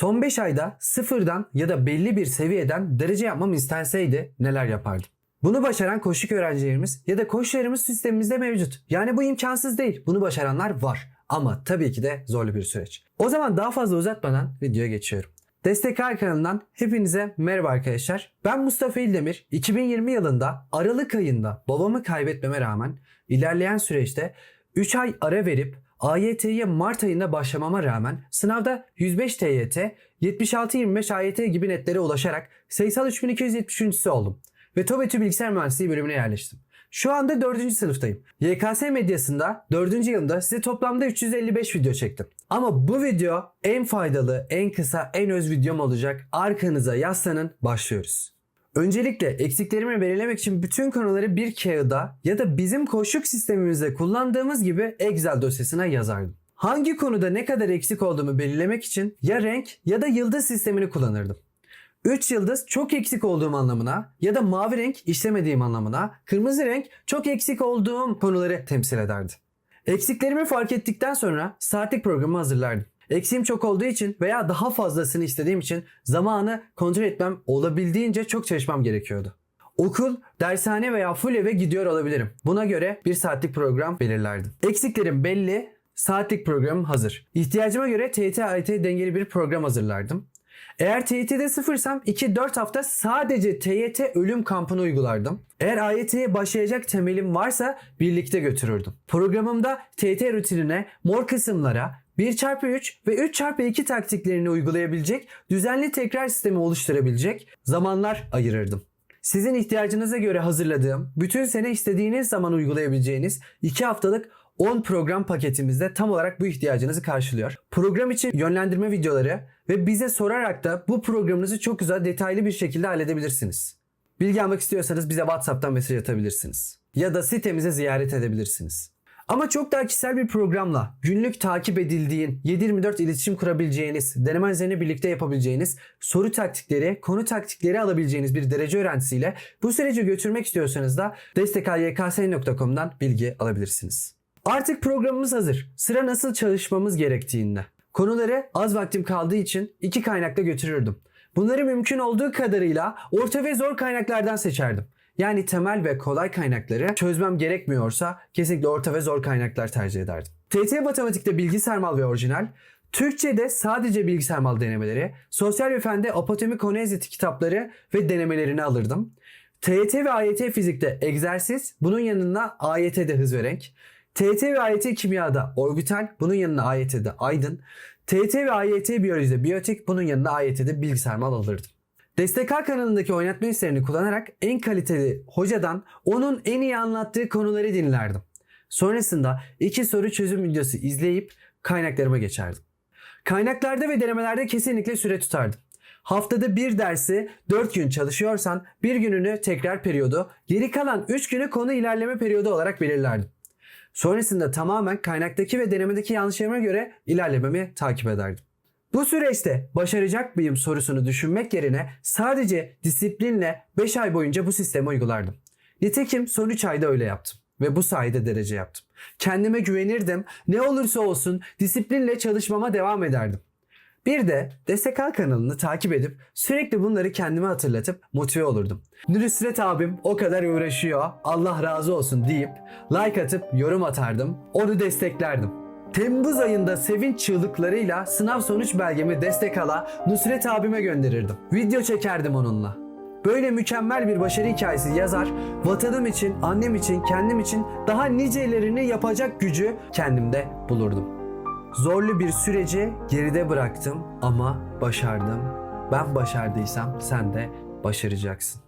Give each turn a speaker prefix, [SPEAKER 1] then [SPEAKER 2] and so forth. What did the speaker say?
[SPEAKER 1] Son 5 ayda sıfırdan ya da belli bir seviyeden derece yapmam istenseydi neler yapardım? Bunu başaran koşuk öğrencilerimiz ya da koçlarımız sistemimizde mevcut. Yani bu imkansız değil. Bunu başaranlar var. Ama tabii ki de zorlu bir süreç. O zaman daha fazla uzatmadan videoya geçiyorum. Destek Ay kanalından hepinize merhaba arkadaşlar. Ben Mustafa İldemir. 2020 yılında Aralık ayında babamı kaybetmeme rağmen ilerleyen süreçte 3 ay ara verip AYT'ye Mart ayında başlamama rağmen sınavda 105 TYT, 76-25 AYT gibi netlere ulaşarak sayısal 3273. oldum ve TOBETÜ Bilgisayar Mühendisliği bölümüne yerleştim. Şu anda 4. sınıftayım. YKS medyasında 4. yılımda size toplamda 355 video çektim. Ama bu video en faydalı, en kısa, en öz videom olacak. Arkanıza yaslanın, başlıyoruz. Öncelikle eksiklerimi belirlemek için bütün konuları bir kağıda ya da bizim koşuk sistemimizde kullandığımız gibi Excel dosyasına yazardım. Hangi konuda ne kadar eksik olduğumu belirlemek için ya renk ya da yıldız sistemini kullanırdım. 3 yıldız çok eksik olduğum anlamına ya da mavi renk işlemediğim anlamına, kırmızı renk çok eksik olduğum konuları temsil ederdi. Eksiklerimi fark ettikten sonra saatlik programı hazırlardım. Eksiğim çok olduğu için veya daha fazlasını istediğim için zamanı kontrol etmem olabildiğince çok çalışmam gerekiyordu. Okul, dershane veya full eve gidiyor olabilirim. Buna göre bir saatlik program belirlerdim. Eksiklerim belli, saatlik programım hazır. İhtiyacıma göre TYT AYT dengeli bir program hazırlardım. Eğer TYT'de sıfırsam 2-4 hafta sadece TYT ölüm kampını uygulardım. Eğer AYT'ye başlayacak temelim varsa birlikte götürürdüm. Programımda TYT rutinine, mor kısımlara 1x3 ve 3x2 taktiklerini uygulayabilecek, düzenli tekrar sistemi oluşturabilecek zamanlar ayırırdım. Sizin ihtiyacınıza göre hazırladığım, bütün sene istediğiniz zaman uygulayabileceğiniz 2 haftalık 10 program paketimizde tam olarak bu ihtiyacınızı karşılıyor. Program için yönlendirme videoları ve bize sorarak da bu programınızı çok güzel detaylı bir şekilde halledebilirsiniz. Bilgi almak istiyorsanız bize WhatsApp'tan mesaj atabilirsiniz. Ya da sitemize ziyaret edebilirsiniz. Ama çok daha kişisel bir programla günlük takip edildiğin, 7-24 iletişim kurabileceğiniz, denemenlerini birlikte yapabileceğiniz, soru taktikleri, konu taktikleri alabileceğiniz bir derece öğrentisiyle bu süreci götürmek istiyorsanız da destekyks.com'dan bilgi alabilirsiniz. Artık programımız hazır. Sıra nasıl çalışmamız gerektiğinde. Konuları az vaktim kaldığı için iki kaynakla götürürdüm. Bunları mümkün olduğu kadarıyla orta ve zor kaynaklardan seçerdim. Yani temel ve kolay kaynakları çözmem gerekmiyorsa kesinlikle orta ve zor kaynaklar tercih ederdim. TT Matematik'te bilgisayar mal ve orijinal, Türkçe'de sadece bilgisayar mal denemeleri, sosyal ve fende apotemi koneziti kitapları ve denemelerini alırdım. TYT ve AYT fizikte egzersiz, bunun yanına AYT'de hız ve renk. TYT ve AYT kimyada orbital, bunun yanına AYT'de aydın. TYT ve AYT biyolojide biyotik, bunun yanına AYT'de bilgisayar mal alırdım. Destek A kanalındaki oynatma listerini kullanarak en kaliteli hocadan onun en iyi anlattığı konuları dinlerdim. Sonrasında iki soru çözüm videosu izleyip kaynaklarıma geçerdim. Kaynaklarda ve denemelerde kesinlikle süre tutardım. Haftada bir dersi 4 gün çalışıyorsan bir gününü tekrar periyodu, geri kalan 3 günü konu ilerleme periyodu olarak belirlerdim. Sonrasında tamamen kaynaktaki ve denemedeki yanlışlarıma göre ilerlememi takip ederdim. Bu süreçte başaracak mıyım sorusunu düşünmek yerine sadece disiplinle 5 ay boyunca bu sistemi uygulardım. Nitekim son 3 ayda öyle yaptım ve bu sayede derece yaptım. Kendime güvenirdim. Ne olursa olsun disiplinle çalışmama devam ederdim. Bir de Al kanalını takip edip sürekli bunları kendime hatırlatıp motive olurdum. Nusret abim o kadar uğraşıyor Allah razı olsun deyip like atıp yorum atardım. Onu desteklerdim. Temmuz ayında sevinç çığlıklarıyla sınav sonuç belgemi destek ala Nusret abime gönderirdim. Video çekerdim onunla. Böyle mükemmel bir başarı hikayesi yazar, vatanım için, annem için, kendim için daha nicelerini yapacak gücü kendimde bulurdum. Zorlu bir süreci geride bıraktım ama başardım. Ben başardıysam sen de başaracaksın.